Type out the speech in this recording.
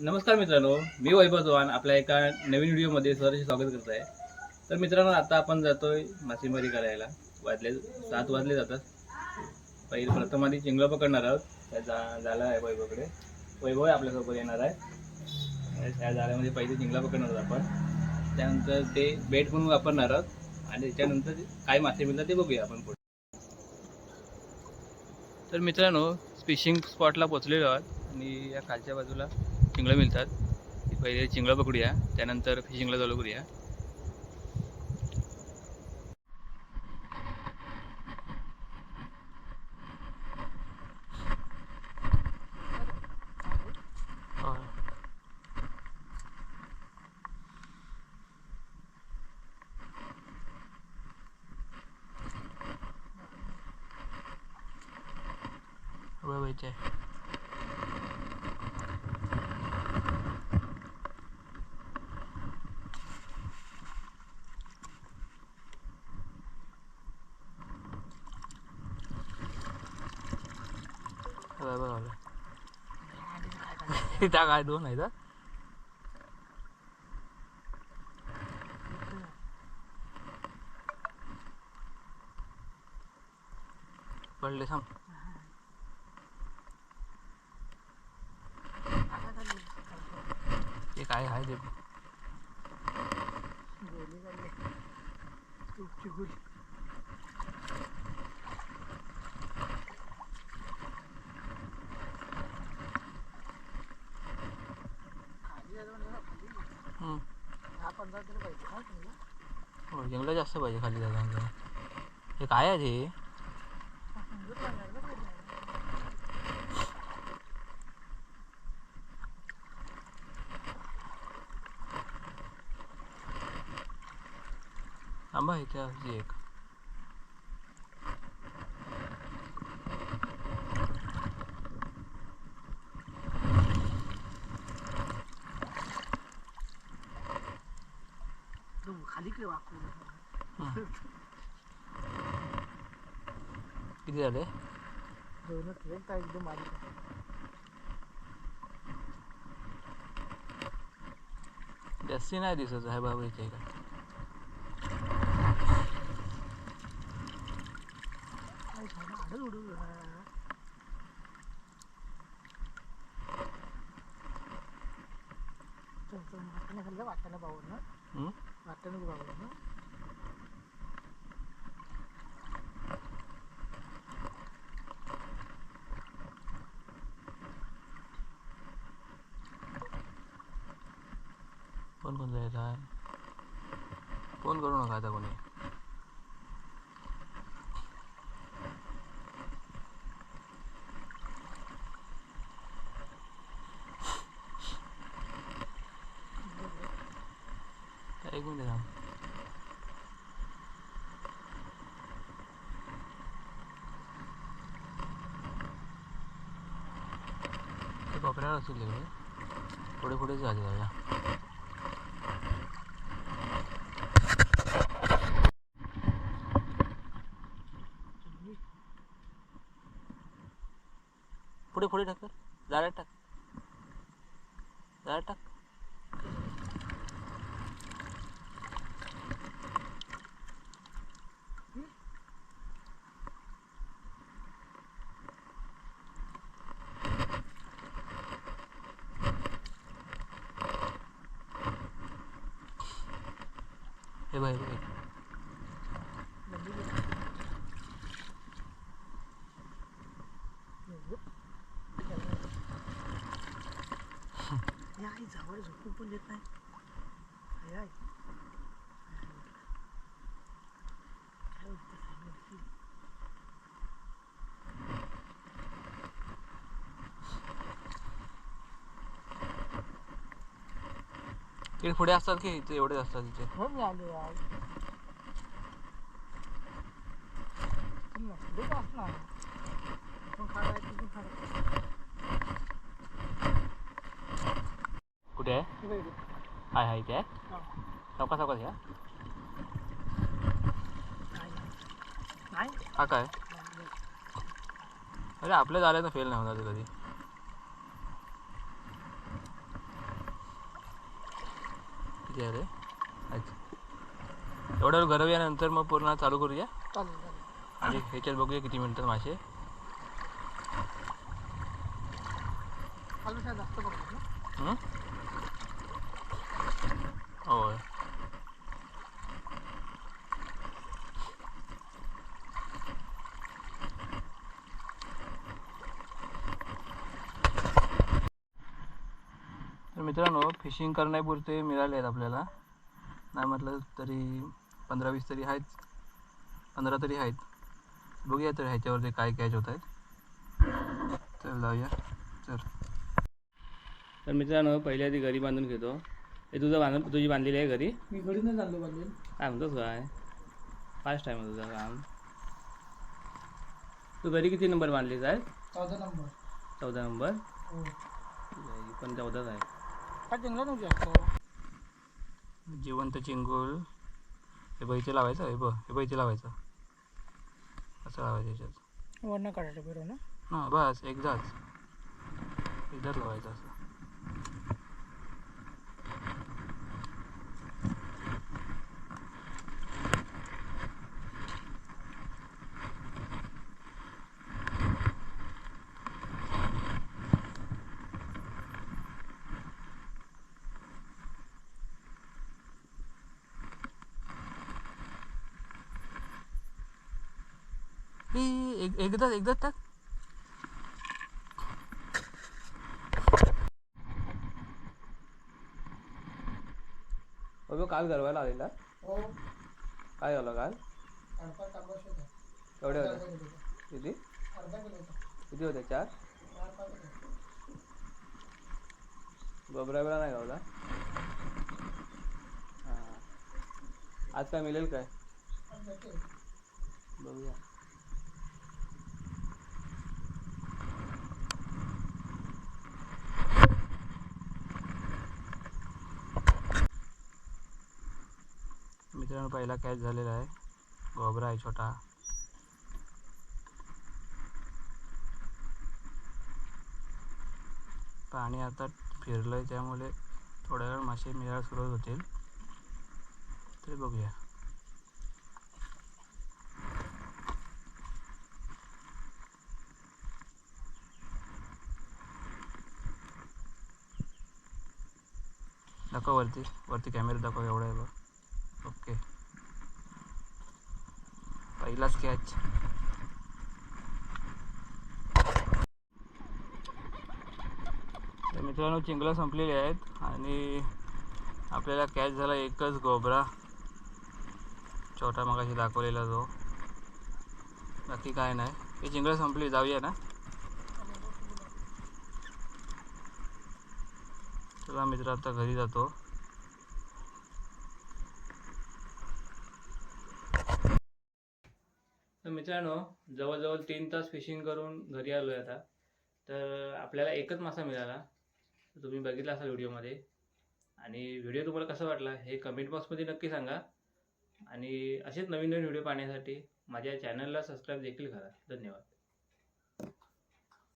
नमस्कार मित्रांनो मी वैभव चव्हाण आपल्या एका नवीन व्हिडिओमध्ये सहर्ष स्वागत करत आहे. तर मित्रांनो आता आपण जातोय मासेमारी करायला. वाजले सात वाजले जातात. पहिले प्रथम आधी चिंगळं पकडणार आहोत. त्या जा झाला आहे वैभवकडे. वैभव आहे आपल्यासोबत येणार आहे. त्या जाळ्यामध्ये पहिले चिंगळा पकडणार आहोत आपण. त्यानंतर ते बेट म्हणून वापरणार आहोत. आणि त्याच्यानंतर काय मासे मिळतात ते बघूया आपण पुढे. तर मित्रांनो फिशिंग स्पॉटला पोचलेलो आहोत. आणि या खालच्या बाजूला चिंगळं मिळतात. पहिले चिंगळं पकडूया त्यानंतर फिशिंगला चालू करूया. व्हायचे काय दोन आहेत हा? पडले थांब ते काय आहे ते हम्म. हो कसं पाहिजे खाली दादा हे काय आहे ते? आंबा आहे त्या एक. खाली काय वाकून. किती झाले? दोनच काय एकदम आली. जास्ती नाही दिसत आहे बाबा इथे का वाटाणे पाहून ना? वाटाणे पाहून ना फोन कोण जायचा. आहे फोन करू नका आता कोणी. एक मिनिट थांब. ते कोपऱ्यावर असेल तिकडे. पुढे पुढेच झाले दादा पुढे पुढे टाक जाळ्यात टाक. जाळ्यात टाक. हे बघ. हे बघ हे आई जवळ झोपू पण देत नाही. काय. तिकडे पुढे असतात की इथे एवढेच असतात तिथे हो मी आलो यार नसले का असणार तिथून काढायचं. कुठे आहे. हाय हाय इथे आहे? हा. सावका सावकाश या. हा काय? अरे आपल्या झाल्यानं फेल नाही होणार कधी. किती आले अच्छा एवढ्या वेळ गरवल्यानंतर मग पूर्ण चालू करूया? आणि ह्याच्यात बघूया किती मिनिटात मासे. जास्त ना हं? होय. तर मित्रांनो फिशिंग करण्यापुरते मिळाले आहेत आपल्याला. नाही म्हटलं तरी पंधरा वीस तरी आहेत. पंधरा तरी आहेत. बघूया तर ह्याच्यावरती काय कॅच होत आहेत. चल जाऊया चल. तर मित्रांनो पहिल्या आधी घरी बांधून घेतो. हे तुझं बांधून तुझी बांधलेली आहे घरी? मी घरी नाही चाललो पाहिजे काय म्हणतोस काय? फास्ट आहे तुझं काम. तू घरी किती नंबर बांधलीस आहे चौदा नंबर चौदा नंबर हो. पण चौदाच आहे. काय चांगला नव्हती जिवंत चिंगूल. हे बैचे लावायचं? हे बघ हे बैचे लावायचं. असं लावायचं याच्यात. वरनं काढायचं बरोबर ना ना बस एकदाच. एकदाच लावायचं असं हे एक एकदाच एकदाच टाक. काल गरवायला आलेला. हो. काय झालं काल. एवढे होते. किती? अर्धा किलो होता. किती होते? चार? बिबरा नाही गावला आज काय मिळेल काय. बघूया. मित्रांनो पहिला कॅच झालेला आहे. गोबरा आहे छोटा. पाणी आता फिरलंय त्यामुळे थोड्या वेळ मासे मिळायला सुरुवात होतील. तरी बघूया. दाखव वरती. वरती कॅमेरा दाखव एवढा आहे बघ. पहिलाच कॅच तर मित्रांनो चिंगला संपलेली आहेत आणि आपल्याला कॅच झाला एकच गोबरा. छोटा मगाशी दाखवलेला जो. बाकी काय नाही. ही चिंगळं संपली. जाऊया ना? चला मित्र आता घरी जातो. मित्रांनो जवळजवळ तीन तास फिशिंग करून घरी आलो आहे आता. तर आपल्याला एकच मासा मिळाला. तुम्ही बघितला असाल व्हिडिओमध्ये. आणि व्हिडिओ तुम्हाला कसा वाटला हे कमेंट बॉक्समध्ये नक्की सांगा. आणि असेच नवीन नवीन व्हिडिओ पाहण्यासाठी माझ्या चॅनलला सबस्क्राईब देखील करा. धन्यवाद.